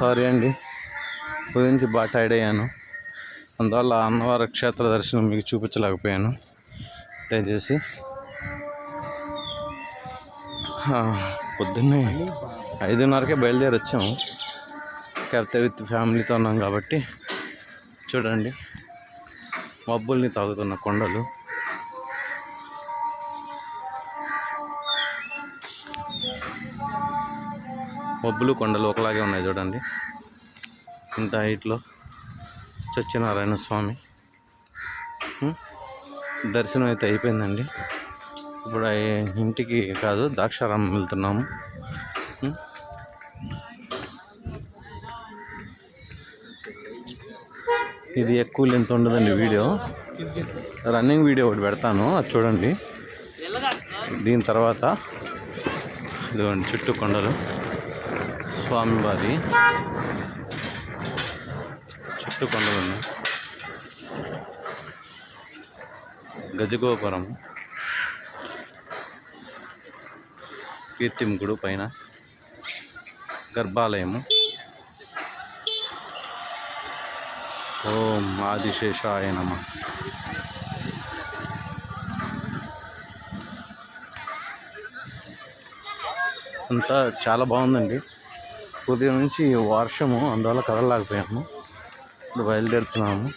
Sorry అండి. గురించి బాగా టైర్డ్ అయ్యాను. అందువల్ల అన్నవర క్షేత్ర దర్శనం మీకు చూపించలేకపోయాను. దయచేసి. పొద్దున్నే ఐదున్నరకే బయలుదేరి వచ్చాము కాకపోతే విత్ ఫ్యామిలీతో ఉన్నాం కాబట్టి. చూడండి. మబ్బుల్ని తాగుతున్న కొండలు. మబ్బులు కొండలు ఒకలాగే ఉన్నాయి చూడండి. ఇంత హైట్లో సత్యనారాయణ స్వామి దర్శనం అయితే అయిపోయిందండి. ఇప్పుడు ఇంటికి కాదు ద్రాక్షారామం వెళ్తున్నాము. ఇది ఎక్కువ లెంత్ ఉండదండి వీడియో. రన్నింగ్ వీడియో ఒకటి పెడతాను అది చూడండి. దీని తర్వాత ఇదిగోండి చుట్టూ కొండలు. స్వామివారి చుట్టూ కొండలు ఉన్నాయి గజగోపురం కీర్తిముకుడు పైన గర్భాలయము. ఓం ఆదిశేషాయ నమ. అంతా చాలా బాగుందండి. ఉదయం నుంచి వర్షము అందువల్ల కదలలేకపోయాము. ఇప్పుడు బయలుదేరుతున్నాము.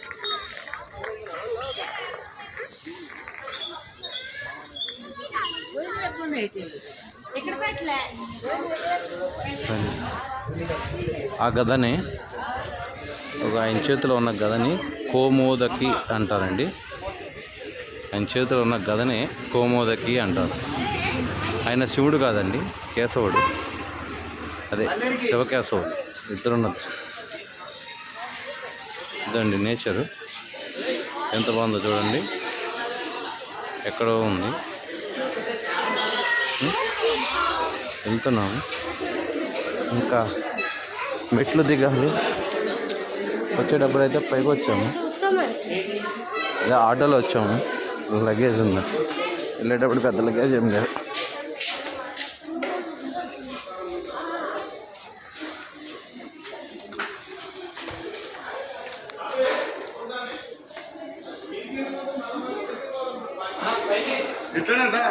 ఆ గదని ఒక ఆయన చేతిలో ఉన్న గదని కోమోదకి అంటారండి. ఆయన చేతిలో ఉన్న గదని కోమోదకి అంటారు. ఆయన శివుడు కాదండి కేశవుడు. అదే శివకేశవుడు ఇద్దరు ఉన్నారు ఇదండి నేచరు. ఎంత బాగుందో చూడండి. ఎక్కడో ఉంది? వెళ్తున్నాము. ఇంకా మెట్లు దిగాలి. వచ్చేటప్పుడు అయితే పైకి వచ్చాము. అదే ఆటోలో వచ్చాము. లగేజ్ ఉంది. వెళ్ళేటప్పుడు పెద్ద లగేజ్ ఏం లేదు. చూడండి రా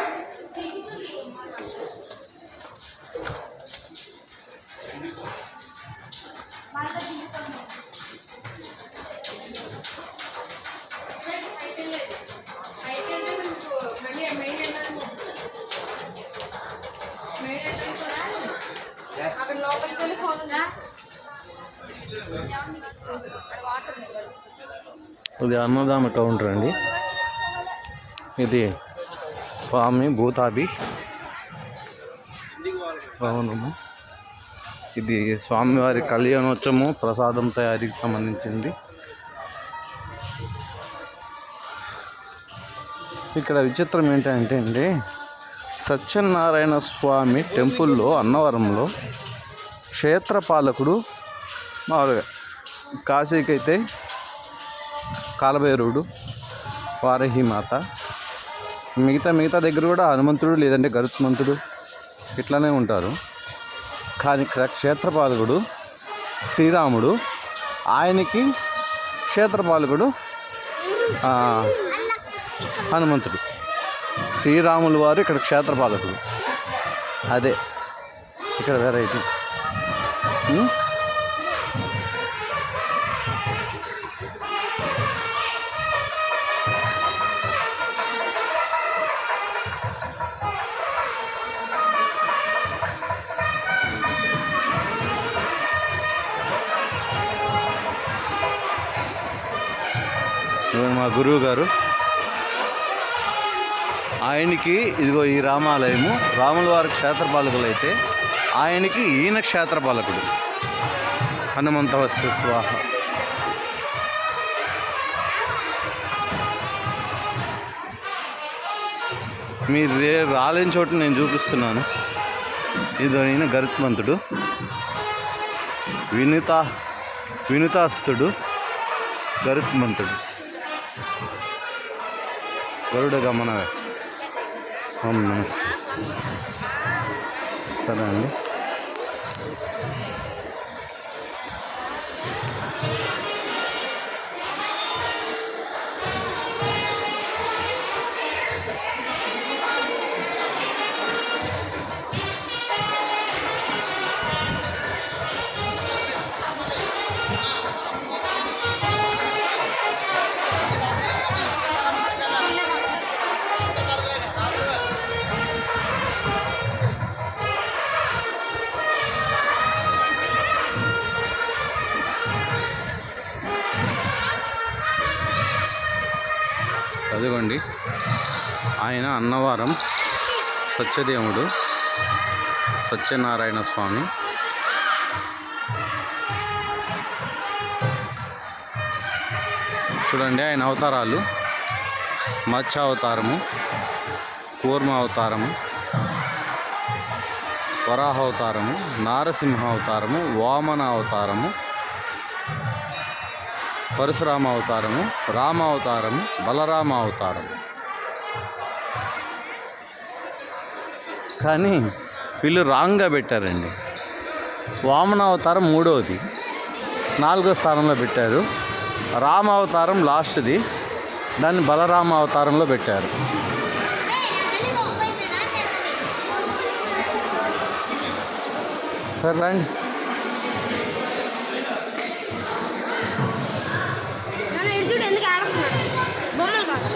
వెళ్ళి ఇది అన్నదాన కౌంటర్ అండి. ఇది స్వామి భూతాభి భవనము ఇది స్వామివారి కళ్యాణోత్సవము ప్రసాదం తయారీకి సంబంధించింది. ఇక్కడ విచిత్రం ఏంటంటే అండి సత్యనారాయణ స్వామి టెంపుల్లో అన్నవరంలో క్షేత్రపాలకుడు మామూలుగా కాశీకైతే కాలభైరవుడు వారహి మాత మిగతా మిగతా దగ్గర కూడా హనుమంతుడు లేదంటే గరుత్మంతుడు ఇట్లానే ఉంటారు. కానీ ఇక్కడ క్షేత్రపాలకుడు శ్రీరాముడు ఆయనకి క్షేత్రపాలకుడు హనుమంతుడు. శ్రీరాములు వారు ఇక్కడ క్షేత్రపాలకుడు అదే ఇక్కడ వెరైటీ ఇదిగో మా గురువు గారు. ఆయనకి ఇదిగో ఈ రామాలయము రాముల వారి క్షేత్రపాలకులు అయితే ఆయనకి ఈయన క్షేత్రపాలకుడు హనుమంతవస్య స్వాహ మీరు రాలేని చోట నేను చూపిస్తున్నాను. ఇది ఈయన గరుత్మంతుడు. వినుత వినుతాస్తుడు గరుత్మంతుడు. గరుడ గమన. సరే అండి. అదిగోండి ఆయన అన్నవరం సత్యదేవుడు సత్యనారాయణ స్వామి. చూడండి ఆయన అవతారాలు. మత్స్యావతారము కూర్మ అవతారము వరాహ అవతారము నారసింహ అవతారము వామన అవతారము పరశురామ అవతారము రామ అవతారము బలరామ అవతారము కానీ వీళ్ళు రాంగ్గా పెట్టారండి. వామన అవతారం మూడవది నాలుగో స్థానంలో పెట్టారు. రామ అవతారం లాస్ట్ది దాన్ని బలరామ అవతారంలో పెట్టారు. సరే రండి. నన్ను ఎందుకు ఆడుస్తున్నాడు బొమ్మలు కాదు.